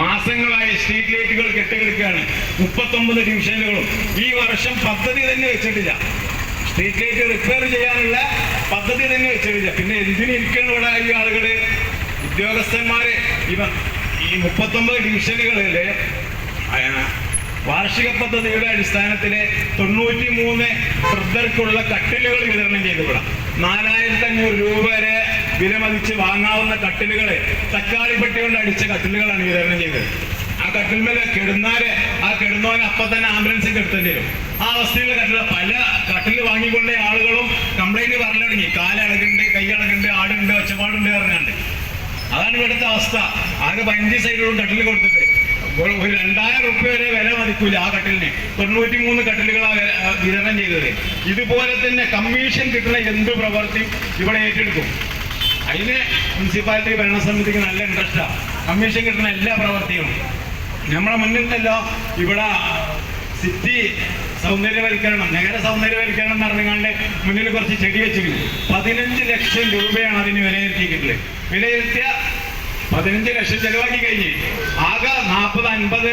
മാസങ്ങളായി സ്ട്രീറ്റ് ലൈറ്റുകൾ കെട്ടിക്കിടക്കുകയാണ്. മുപ്പത്തൊമ്പത് ഡിവിഷനുകളും ഈ വർഷം പദ്ധതി തന്നെ വെച്ചിട്ടില്ല. സ്ട്രീറ്റ് ലൈറ്റ് റിപ്പയർ ചെയ്യാനുള്ള പദ്ധതി തന്നെ വെച്ചിട്ടില്ല. പിന്നെ എന്തിനു ഇരിക്കണം ഇവിടെ ഈ ആളുകൾ? ഉദ്യോഗസ്ഥന്മാരെ. ഇവ ഈ മുപ്പത്തൊമ്പത് ഡിവിഷനുകളിൽ വാർഷിക പദ്ധതിയുടെ അടിസ്ഥാനത്തിൽ തൊണ്ണൂറ്റി മൂന്ന് വൃദ്ധർക്കുള്ള കട്ടിലുകൾ വിതരണം ചെയ്തുവിടാം നാലായിരത്തി അഞ്ഞൂറ് രൂപ വിലമതിച്ച് വാങ്ങാവുന്ന കട്ടിലുകളെ തക്കാളി പെട്ടി കൊണ്ട് അടിച്ച കട്ടിലുകളാണ് വിതരണം ചെയ്തത്. ആ കട്ടിൽമേലെ കെടുന്നാൽ ആ കിടന്നവന് അപ്പൊ തന്നെ ആംബുലൻസിൽ കെടുത്തേണ്ടി വരും. ആ അവസ്ഥയിലുള്ള കട്ടില. പല കട്ടിൽ വാങ്ങിക്കൊണ്ട ആളുകളും കംപ്ലൈന്റ് പറഞ്ഞു തുടങ്ങി. കാലളകുണ്ട് കൈയളകുണ്ട് ആടുണ്ട് ഒച്ചപ്പാടുണ്ട് പറഞ്ഞാണ്ട്. അതാണ് ഇവിടുത്തെ അവസ്ഥ. ആകെ പതിനഞ്ച് സൈഡിലും കട്ടിൽ കൊടുത്തിട്ട്. ഒരു രണ്ടായിരം റുപ്യ വരെ വില മതിക്കൂല ആ കട്ടിലിന്. തൊണ്ണൂറ്റി മൂന്ന് കട്ടിലുകളാണ് വിതരണം ചെയ്തത്. ഇതുപോലെ തന്നെ കമ്മീഷൻ കിട്ടുന്ന എന്ത് പ്രവൃത്തി ഇവിടെ ഏറ്റെടുക്കും. അതിന് മുനിസിപ്പാലിറ്റി ഭരണസമിതിക്ക് നല്ല ഇൻട്രസ്റ്റാണ് കമ്മീഷൻ കിട്ടുന്ന എല്ലാ പ്രവർത്തിയും. നമ്മളെ നിന്നല്ലോ ഇവിടെ സിറ്റി സൗന്ദര്യവൽക്കരണം നഗര സൗന്ദര്യവൽക്കരണം എന്ന് പറഞ്ഞുകൊണ്ട് മുന്നിൽ കുറച്ച് ചെടി വെച്ചിട്ടുണ്ട്. പതിനഞ്ച് ലക്ഷം രൂപയാണ് അതിന് വിലയിരുത്തിയിട്ടുള്ളത്. വിലയിരുത്തിയ പതിനഞ്ച് ലക്ഷം ചെലവാക്കി കഴിഞ്ഞ്. ആകെ നാൽപ്പത് അൻപത്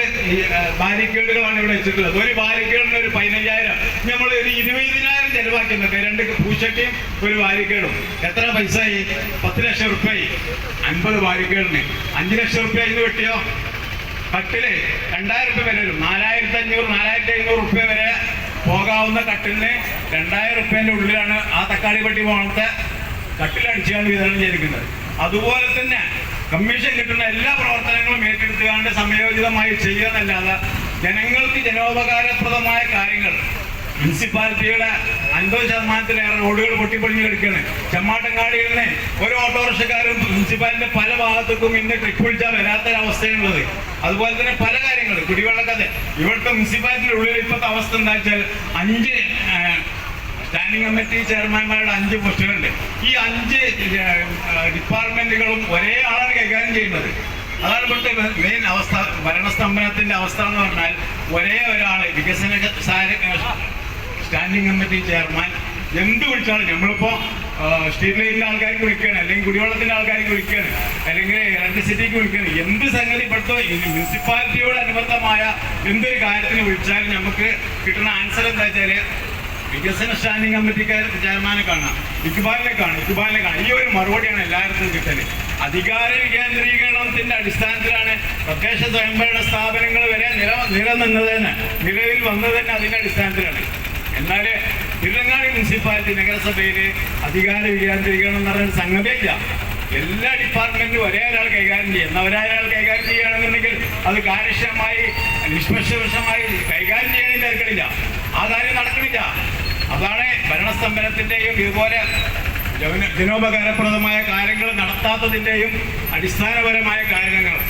ബാരിക്കേഡുകളാണ് ഇവിടെ വെച്ചിട്ടുള്ളത്. ഒരു ബാരിക്കേഡിന് ഒരു പതിനഞ്ചായിരം നമ്മൾ ഒരു ഇരുപതിനായിരം ചെലവാക്കുന്നുണ്ട് രണ്ട് പൂച്ചട്ടിയും ഒരു ബാരിക്കേഡും. എത്ര പൈസ ആയി പത്ത് ലക്ഷം റുപ്യായി. അൻപത് ബാരിക്കേഡിന്. അഞ്ച് ലക്ഷം റുപ്യ ഇന്ന് വെട്ടിയോ? കട്ടിൽ രണ്ടായിരം റുപ്യ വരെ വരും. നാലായിരത്തി അഞ്ഞൂറ് നാലായിരത്തി അഞ്ഞൂറ് റുപ്യ വരെ പോകാവുന്ന കട്ടിലിന് രണ്ടായിരം റുപ്യന്റെ ഉള്ളിലാണ് ആ തക്കാളി പട്ടി പോണത്തെ കട്ടിലടിച്ചാണ് വിതരണം ചെയ്തിരിക്കുന്നത്. അതുപോലെ തന്നെ കമ്മീഷൻ കിട്ടുന്ന എല്ലാ പ്രവർത്തനങ്ങളും ഏറ്റെടുത്തുകൊണ്ട് സംയോജിതമായി ചെയ്യുകയെന്നല്ലാതെ ജനങ്ങൾക്ക് ജനോപകാരപ്രദമായ കാര്യങ്ങൾ മുനിസിപ്പാലിറ്റിയുടെ അൻപത് ശതമാനത്തിലേറെ റോഡുകൾ പൊട്ടിപ്പൊളിഞ്ഞ് കിടക്കുകയാണ്. ചെമ്മാട്ടങ്ങാടിയിൽ നിന്ന് ഒരു ഓട്ടോറിക്ഷക്കാരും മുനിസിപ്പാലിറ്റിന്റെ പല ഭാഗത്തേക്കും ഇന്ന് ട്രിപ്പ് വിളിച്ചാൽ വരാത്തൊരവസ്ഥയാണുള്ളത്. അതുപോലെ തന്നെ പല കാര്യങ്ങൾ കുടിവെള്ളക്കഥ ഇവിടുത്തെ മുനിസിപ്പാലിറ്റിയുടെ ഉള്ളിൽ ഇപ്പോഴത്തെ അവസ്ഥ എന്താ വെച്ചാൽ അഞ്ച് സ്റ്റാൻഡിംഗ് കമ്മിറ്റി ചെയർമാൻമാരുടെ അഞ്ച് പോസ്റ്റുകളുണ്ട് ഈ അഞ്ച് ഡിപ്പാർട്ട്മെന്റുകളും ഒരേ ആളാണ് കൈകാര്യം ചെയ്യുന്നത്. അതാണ് ഇവിടുത്തെ മെയിൻ അവസ്ഥ ഭരണസ്തംഭനത്തിന്റെ അവസ്ഥ എന്ന് പറഞ്ഞാൽ ഒരേ ഒരാൾ വികസന സ്റ്റാൻഡിംഗ് കമ്മിറ്റി ചെയർമാൻ എന്ത് വിളിച്ചാണ് നമ്മളിപ്പോ സ്ട്രീറ്റ് ലൈറ്റിന്റെ ആൾക്കാർക്ക് വിളിക്കുകയാണ് അല്ലെങ്കിൽ കുടിവെള്ളത്തിന്റെ ആൾക്കാർക്ക് വിളിക്കുകയാണ് അല്ലെങ്കിൽ ഇലക്ട്രിസിറ്റിക്ക് വിളിക്കുകയാണ് എന്ത് സംഗതി ഈ മുനിസിപ്പാലിറ്റിയോട് അനുബന്ധമായ എന്തൊരു കാര്യത്തിന് വിളിച്ചാലും നമുക്ക് കിട്ടുന്ന ആൻസർ എന്താ വെച്ചാൽ വികസന സ്റ്റാൻഡിംഗ് കമ്മിറ്റിക്കാർ ചെയർമാനെ കാണാം. ഇക്ബാലിനെ കാണാം. ഇക്ബാലിനെ കാണാം. ഈ ഒരു മറുപടിയാണ് എല്ലായിടത്തും കിട്ടൽ. അധികാര വികേന്ദ്രീകരണത്തിന്റെ അടിസ്ഥാനത്തിലാണ് തദ്ദേശ സ്വയംഭരണ സ്ഥാപനങ്ങൾ വരെ നില നിലനിന്നതെന്ന് നിലവിൽ വന്നത് തന്നെ അതിന്റെ അടിസ്ഥാനത്തിലാണ്. എന്നാൽ തിരുവങ്ങാടി മുനിസിപ്പാലിറ്റി നഗരസഭയിൽ അധികാര വികേന്ദ്രീകരണം എന്ന് പറയുന്ന സംഗതിയില്ല എല്ലാ ഡിപ്പാർട്ട്മെന്റും ഒരേ ഒരാൾ കൈകാര്യം ചെയ്യും. എന്നാൽ ഒരേ ഒരാൾ കൈകാര്യം ചെയ്യുകയാണെന്നുണ്ടെങ്കിൽ അത് കാര്യക്ഷമമായി നിഷ്പക്ഷമായി കൈകാര്യം ചെയ്യണമെങ്കിൽ തിരക്കടില്ല. കാര്യം നടക്കുന്നില്ല. അതാണ് ഭരണസ്തംഭനത്തിന്റെയും ഇതുപോലെ ജന- ജനോപകാരപ്രദമായ കാര്യങ്ങൾ നടത്താത്തതിന്റെയും അടിസ്ഥാനപരമായ കാരണങ്ങൾ.